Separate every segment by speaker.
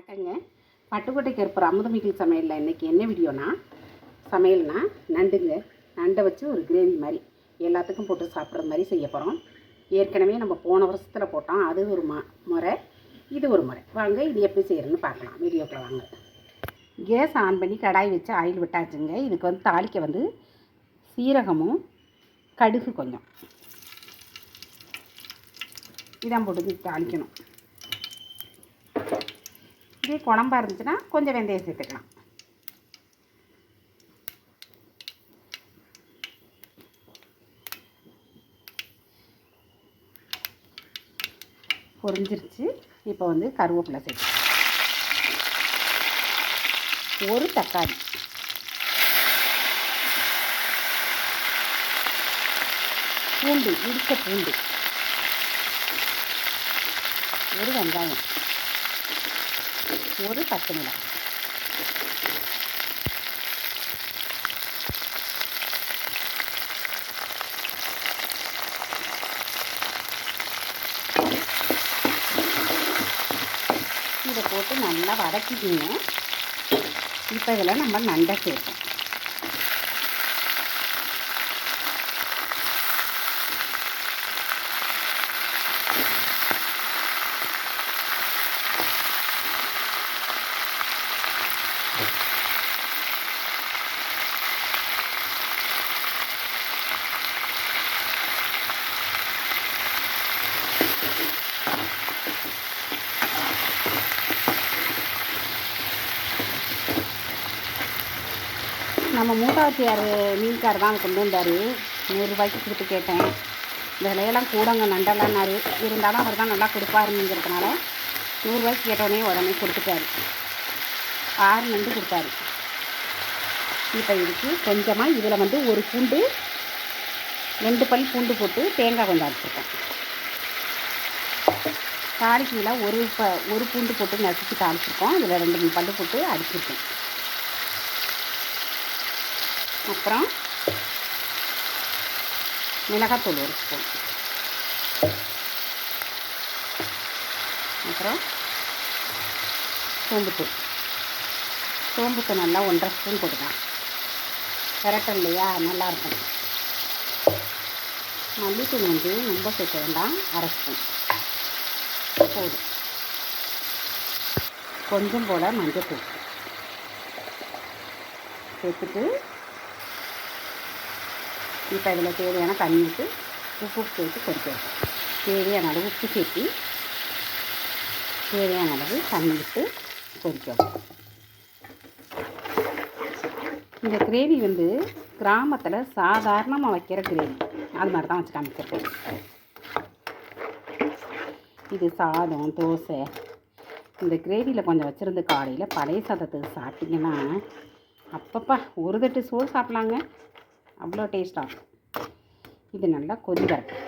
Speaker 1: வணக்கங்க. பட்டுக்கோட்டைக்கு இருக்கிற அமுதமிகள் சமையலில் இன்றைக்கி என்ன வீடியோனா சமையல்னா நண்டுங்க. நண்டை வச்சு ஒரு கிரேவி மாதிரி எல்லாத்துக்கும் போட்டு சாப்பிட்ற மாதிரி செய்ய போகிறோம் ஏற்கனவே நம்ம போன வருஷத்தில் போட்டோம். அது ஒரு ம முறை இது ஒரு முறை. வாங்க இது எப்படி செய்கிறேன்னு பார்க்கலாம். வீடியோக்குள்ள வாங்க. கேஸ் ஆன் பண்ணி கடாய் வச்சு ஆயில் விட்டாச்சுங்க. இதுக்கு வந்து தாளிக்க வந்து சீரகமும் கடுகு கொஞ்சம். இதான் போட்டு தாளிக்கணும். இதே குழம்பா இருந்துச்சுன்னா கொஞ்சம் வெந்தயம் சேர்த்துக்கலாம். பொரிஞ்சிருச்சு. இப்போ வந்து கருவேப்பிலை சேர்த்துக்கலாம். ஒரு தக்காளி. பூண்டு இடித்த பூண்டு. ஒரு வெங்காயம். ஒரு பத்து மிளகாய் இதை போட்டு நல்லா வதக்கிக்கிங்க. இப்போ இதில் நம்ம நண்டை சேர்ப்போம். நம்ம மூட்டாச்சியார் மீன்கார் தான் கொண்டு வந்தார். நூறுரூபாய்க்கு கொடுத்து கேட்டேன். இந்த விலையெல்லாம் கூடங்க நண்டலான்னாரு. இருந்தாலும் அவர் தான் நல்லா கொடுப்பாருங்கிறதுனால நூறுரூவாய்க்கு கேட்டோடனே உடனே கொடுத்துட்டாரு. ஆறு நண்டு கொடுத்தாரு. இப்போ இதுக்கு கொஞ்சமாக இதில் வந்து ஒரு பூண்டு ரெண்டு பல் பூண்டு போட்டு தேங்காய் கொஞ்சம் அடிச்சிருக்கேன் தாளிக்கையில் ஒரு ப ஒரு பூண்டு போட்டு நசுக்கி தாளிச்சிருக்கோம். இதில் ரெண்டு மூணு பல் போட்டு அடிச்சிருக்கேன் அப்புறம் மிளகாத்தூள் ஒரு ஸ்பூன். அப்புறம் சோம்புத்தூள். சோம்புத்தூள் நல்லா ஒன்றரை ஸ்பூன் போட்டுக்கலாம். விரட்டம் இல்லையா நல்லாயிருக்கும். மல்லித்தூள் வந்து ரொம்ப சேர்க்க வேண்டாம். அரை ஸ்பூன். போதும். கொஞ்சம் போல் மஞ்சத்தூள். சேர்த்துட்டு இப்போ இதில் தேவையான தண்ணி விட்டு உப்பு சேர்த்து கொதிக்க தேவையான அளவு உப்பு சேர்த்து தேவையான அளவு தண்ணி விட்டு கொதிக்க இந்த கிரேவி வந்து கிராமத்தில் சாதாரணமாக வைக்கிற கிரேவி. அது மாதிரி தான் வச்சு காமிச்சிருக்கேன். இது சாதம் தோசை. இந்த கிரேவியில் கொஞ்சம் வச்சுருந்து காலையில் பழைய சாதத்துக்கு சாப்பிட்டிங்கன்னா அப்பப்பா ஒரு தட்டு சோறு சாப்பிட்லாங்க. அவ்வளோ டேஸ்ட்டாக இது நல்லா கொதி வரட்டும்.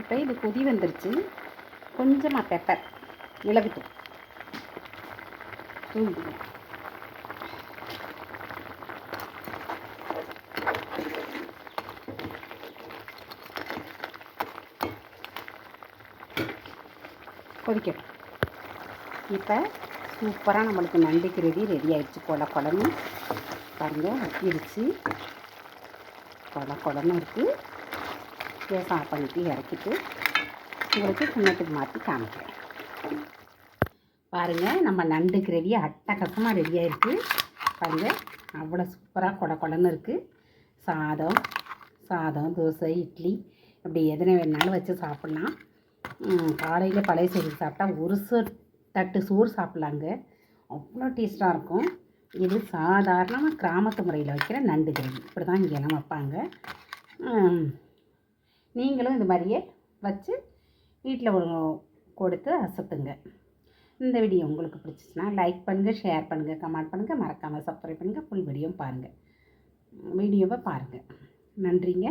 Speaker 1: இப்போ இது கொதி வந்துருச்சு. கொஞ்சமாக பெப்பர் மிளகுத்தூள். தூள் கொதிக்கட்டும். இப்போ சூப்பராக நம்மளுக்கு நண்டு கிரேவி ரெடி ஆகிடுச்சு கொல குழம்பு. பாருங்கள் வச்சிருச்சு கொல கொலன்னு இருக்குது கேஸ் ஆஃப் பண்ணிட்டு இறக்கிட்டு உங்களுக்கு கிண்ணத்துக்கு மாற்றி காமிக்கிறேன். பாருங்கள் நம்ம நண்டு கிரேவி அட்டகசமாக ரெடி இருக்குது பாருங்கள் அவ்வளோ சூப்பராக கொட கொலன்னு இருக்குது சாதம் சாதம் தோசை இட்லி அப்படி எதனை வேணாலும் வச்சு சாப்பிட்லாம். காலையில் பழைய சோறு சாப்பிட்டா ஒரு சோ தட்டு சோறு சாப்பிட்லாங்க. அவ்வளோ டேஸ்ட்டாக இருக்கும். இது சாதாரணமாக கிராமத்து முறையில் வைக்கிற நண்டு கிரேவி. இப்படி தான் இங்கெல்லாம் வைப்பாங்க. நீங்களும் இந்த மாதிரியே வச்சு வீட்டில் கொடுத்து அசத்துங்க. இந்த வீடியோ உங்களுக்கு பிடிச்சிச்சின்னா லைக் பண்ணுங்கள் ஷேர் பண்ணுங்கள் கமெண்ட் பண்ணுங்கள் மறக்காமல் சப்ஸ்கிரைப் பண்ணுங்கள் ஃபுல் வீடியோ பாருங்கள் வீடியோவை பாருங்கள் நன்றிங்க.